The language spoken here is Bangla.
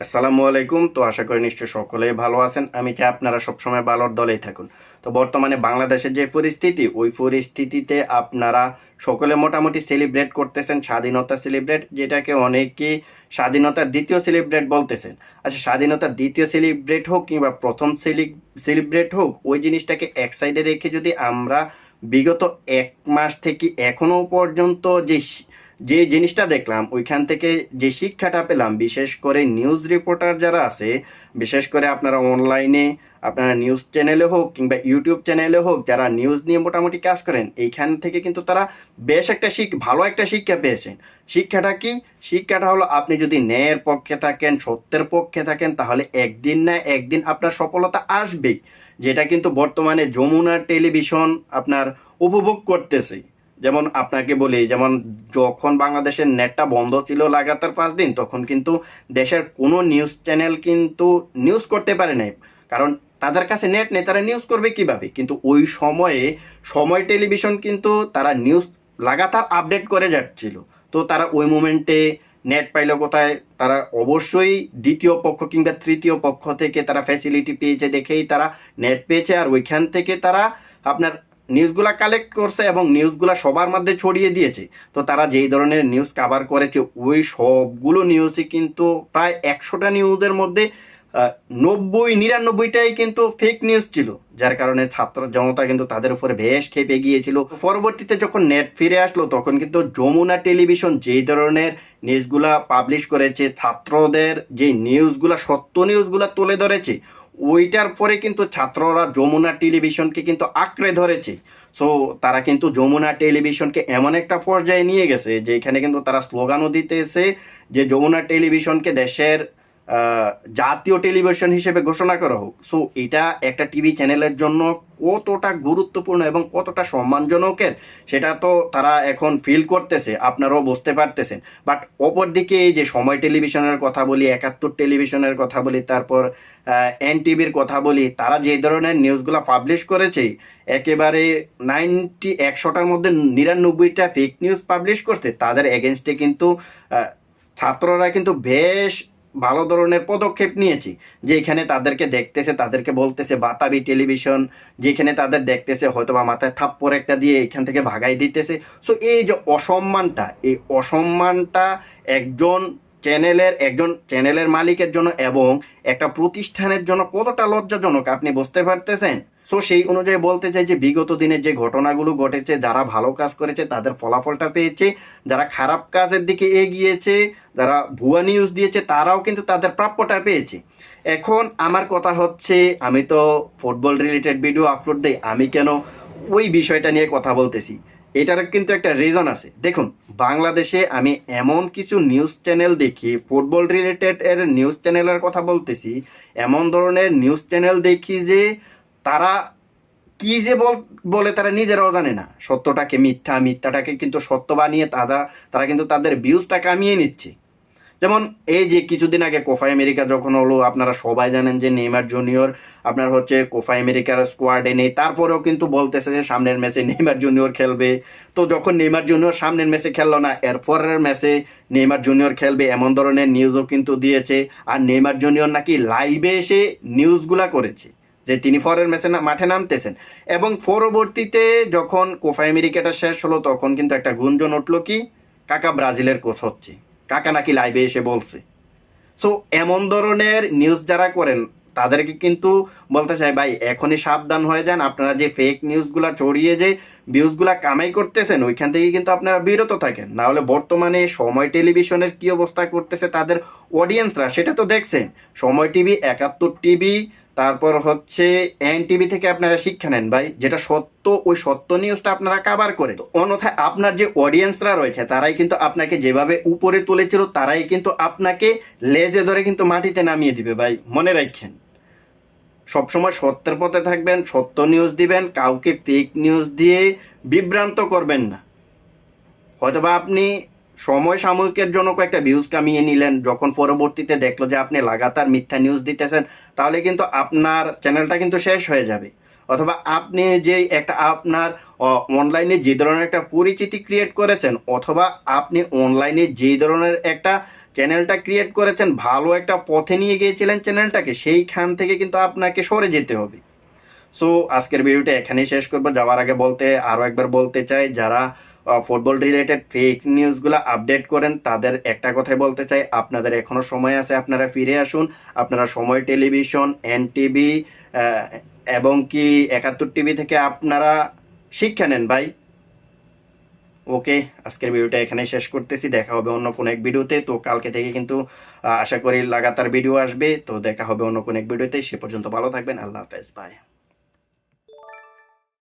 আসসালামু আলাইকুম। তো আশা করি নিশ্চয়ই সকলেই ভালো আছেন। আমি চাই আপনারা সবসময় ভালোর দলেই থাকুন। তো বর্তমানে বাংলাদেশের যে পরিস্থিতি, ওই পরিস্থিতিতে আপনারা সকলে মোটামুটি সেলিব্রেট করতেছেন স্বাধীনতা সেলিব্রেট যেটাকে অনেকেই স্বাধীনতার দ্বিতীয় সেলিব্রেট বলতেছেন। আচ্ছা স্বাধীনতার দ্বিতীয় সেলিব্রেট হোক কিংবা প্রথম সেলিব্রেট হোক, ওই জিনিসটাকে এক সাইডে রেখে যদি আমরা বিগত এক মাস থেকে এখনও পর্যন্ত যে যে জিনিসটা দেখলাম, ওইখান থেকে যে শিক্ষাটা পেলাম, বিশেষ করে নিউজ রিপোর্টার যারা আছে, বিশেষ করে আপনারা অনলাইনে আপনারা নিউজ চ্যানেলে হোক কিংবা ইউটিউব চ্যানেলে হোক, যারা নিউজ নিয়ে মোটামুটি কাজ করেন, এইখান থেকে কিন্তু তারা বেশ একটা শিখ ভালো একটা শিক্ষা পেয়েছেন। শিক্ষাটা কি? শিক্ষাটা হলো আপনি যদি ন্যায়ের পক্ষে থাকেন, সত্যের পক্ষে থাকেন, তাহলে একদিন না একদিন আপনার সফলতা আসবেই। যেটা কিন্তু বর্তমানে যমুনা টেলিভিশন আপনার উপভোগ করতেছে। যেমন আপনাকে বলি, যেমন যখন বাংলাদেশের নেটটা বন্ধ ছিল লাগাতার পাঁচ দিন, তখন কিন্তু দেশের কোনো নিউজ চ্যানেল কিন্তু নিউজ করতে পারে নাই। কারণ তাদের কাছে নেট নেই, তারা নিউজ করবে কীভাবে? কিন্তু ওই সময়ে, সময় টেলিভিশন কিন্তু তারা নিউজ লাগাতার আপডেট করে যাচ্ছিল। তো তারা ওই মোমেন্টে নেট পাইলো কোথায়? তারা অবশ্যই দ্বিতীয় পক্ষ কিংবা তৃতীয় পক্ষ থেকে তারা ফ্যাসিলিটি পেয়েছে দেখেই তারা নেট পেয়েছে, আর ওইখান থেকে তারা আপনার নিউজগুলা কালেক্ট করছে এবং নিউজগুলা সবার মধ্যে ছড়িয়ে দিয়েছে। তো তারা যেই ধরনের নিউজ কাভার করেছে, ওই সবগুলো নিউজই কিন্তু প্রায় একশোটা নিউজের মধ্যে নব্বই, নিরানব্বইটাই কিন্তু ফেক নিউজ ছিল। যার কারণে ছাত্র জনতা কিন্তু তাদের উপরে বেশ খেপে গিয়েছিল। পরবর্তীতে যখন নেট ফিরে আসলো, তখন কিন্তু যমুনা টেলিভিশন যেই ধরনের নিউজগুলা পাবলিশ করেছে, ছাত্রদের যে নিউজগুলা সত্য নিউজগুলা তুলে ধরেছে ওইটার পরে কিন্তু ছাত্ররা যমুনা টেলিভিশনকে কিন্তু আঁকড়ে ধরেছে। সো তারা কিন্তু যমুনা টেলিভিশনকে এমন একটা পর্যায়ে নিয়ে গেছে যে এখানে কিন্তু তারা স্লোগানও দিতেছে যে যমুনা টেলিভিশনকে দেশের জাতীয় টেলিভিশন হিসেবে ঘোষণা করা হোক। সো এটা একটা টিভি চ্যানেলের জন্য কতটা গুরুত্বপূর্ণ এবং কতটা সম্মানজনকের, সেটা তো তারা এখন ফিল করতেছে, আপনারাও বুঝতে পারতেছেন। বাট অপরদিকে এই যে সময় টেলিভিশনের কথা বলি, একাত্তর টেলিভিশনের কথা বলি, তারপর এন টিভির কথা বলি, তারা যে ধরনের নিউজগুলো পাবলিশ করেছে, একেবারে নাইনটি একশোটার মধ্যে নিরানব্বইটা ফেক নিউজ পাবলিশ করছে, তাদের এগেনস্টে কিন্তু ছাত্ররা কিন্তু বেশ ভালো ধরনের পদক্ষেপ নিয়েছে। যেখানে তাদেরকে দেখতেছে, তাদেরকে বলতেছে, বাতাবি টেলিভিশন যেখানে তাদের দেখতেছে হয়তো বা মাথায় থাপ্পড় একটা দিয়ে এখান থেকে ভাগাই দিতেছে। সো এই যে অসম্মানটা, এই অসম্মানটা একজন চ্যানেলের একজন চ্যানেলের মালিকের জন্য এবং একটা প্রতিষ্ঠানের জন্য কতটা লজ্জাজনক, আপনি বুঝতে পারতেছেন? সো সেই অনুযায়ী বলতে চাই যে, বিগত দিনে যে ঘটনাগুলো ঘটেছে, যারা ভালো কাজ করেছে, তাদের ফলাফলটা পেয়েছে। যারা খারাপ কাজের দিকে এগিয়েছে, যারা ভুয়া নিউজ দিয়েছে, তারাও কিন্তু তাদের প্রাপ্যটা পেয়েছে। এখন আমার কথা হচ্ছে, আমি তো ফুটবল রিলেটেড ভিডিও আপলোড দিই, আমি কেন ওই বিষয়টা নিয়ে কথা বলতেছি? এটার কিন্তু একটা রিজন আছে। দেখুন, বাংলাদেশে আমি এমন কিছু নিউজ চ্যানেল দেখি ফুটবল রিলেটেড এর নিউজ চ্যানেলের কথা বলতেছি, এমন ধরনের নিউজ চ্যানেল দেখি যে তারা কি যে বল- তারা নিজেরাও জানে না। সত্যটাকে মিথ্যা, মিথ্যাটাকে কিন্তু সত্য বানিয়ে তারা তারা কিন্তু তাদের ভিউজটা কামিয়ে নিচ্ছে। যেমন এই যে কিছুদিন আগে কোফা আমেরিকা যখন হলো, আপনারা সবাই জানেন যে নেইমার জুনিয়র, আপনার হচ্ছে কোফা আমেরিকার স্কোয়াডে নেই। তারপরেও কিন্তু বলতেছে যে সামনের ম্যাচে নেইমার জুনিয়র খেলবে। তো যখন নেইমার জুনিয়র সামনের ম্যাচে খেললো না, এরপরের ম্যাচে নেইমার জুনিয়র খেলবে এমন ধরনের নিউজও কিন্তু দিয়েছে। আর নেইমার জুনিয়র নাকি লাইভে এসে নিউজগুলা করেছে। যে তিনি পরের ম্যাচে মাঠে নামতেছেন। এবং পরবর্তীতে যখন কোফা আমেরিকাটা শেষ হলো, তখন কিন্তু একটা গুঞ্জন উঠল কি, কাকা ব্রাজিলের কোচ হচ্ছে। কাকা নাকি লাইভে এসে বলছে। সো এমন ধরনের নিউজ যারা করেন, তাদেরকে কিন্তু বলতে চাই, ভাই, এখনই সাবধান হয়ে যান। আপনারা যে ফেক নিউজগুলা ছড়িয়ে যে ভিউজগুলা কামাই করতেছেন, ওইখান থেকে কিন্তু আপনারা বিরত থাকেন। না হলে বর্তমানে সময় টেলিভিশনের কি অবস্থা করতেছে তাদের অডিয়েন্সরা সেটা তো দেখছেন। সময় টিভি, একাত্তর টিভি তারপর হচ্ছে এন টিভি থেকে আপনারা শিক্ষা নেন ভাই, যেটা সত্য, ওই সত্য নিউজটা আপনারা কাবার করে। অন্যথায় আপনার যে অডিয়েন্সরা রয়েছে, তারাই কিন্তু আপনাকে যেভাবে উপরে তুলেছিল, তারাই কিন্তু আপনাকে লেজে ধরে কিন্তু মাটিতে নামিয়ে দিবে ভাই, মনে রাখেন। সবসময় সত্যের পথে থাকবেন, সত্য নিউজ দিবেন, কাউকে ফেক নিউজ দিয়ে বিভ্রান্ত করবেন না। হয়তোবা আপনি সময় সাময়িকের জন্য কয়েকটা ভিউজ কামিয়ে নিলেন। যখন পরবর্তীতে দেখল যে আপনি লাগাতার মিথ্যা নিউজ দিতেছেন, তাহলে কিন্তু আপনার চ্যানেলটা কিন্তু শেষ হয়ে যাবে। অথবা আপনি যে একটা আপনার অনলাইনে যে ধরনের একটা পরিচিতি ক্রিয়েট করেছেন, অথবা আপনি অনলাইনে যে ধরনের একটা চ্যানেলটা ক্রিয়েট করেছেন, ভালো একটা পথে নিয়ে গিয়েছিলেন চ্যানেলটাকে সেইখান থেকে কিন্তু আপনাকে সরে যেতে হবে। সো আজকের ভিডিওটা এখানেই শেষ করব। যাওয়ার আগে বলতে আরও একবার বলতে চাই, যারা ফুটবল রিলেটেড ফেক নিউজগুলো আপডেট করেন। তাদের একটা কথাই বলতে চাই, আপনাদের এখনও সময় আছে, আপনারা ফিরে আসুন। আপনারা সময় টেলিভিশন এন টিভি এবং কি একাত্তর টিভি থেকে আপনারা শিক্ষা নেন ভাই। ওকে, আজকের ভিডিওটা এখানেই শেষ করতেছি। দেখা হবে অন্য কোনো এক ভিডিওতে। তো কালকে থেকে কিন্তু আশা করি লাগাতার ভিডিও আসবে। তো দেখা হবে অন্য কোনো এক ভিডিওতে। সে পর্যন্ত ভালো থাকবেন। আল্লাহ হাফেজ বাই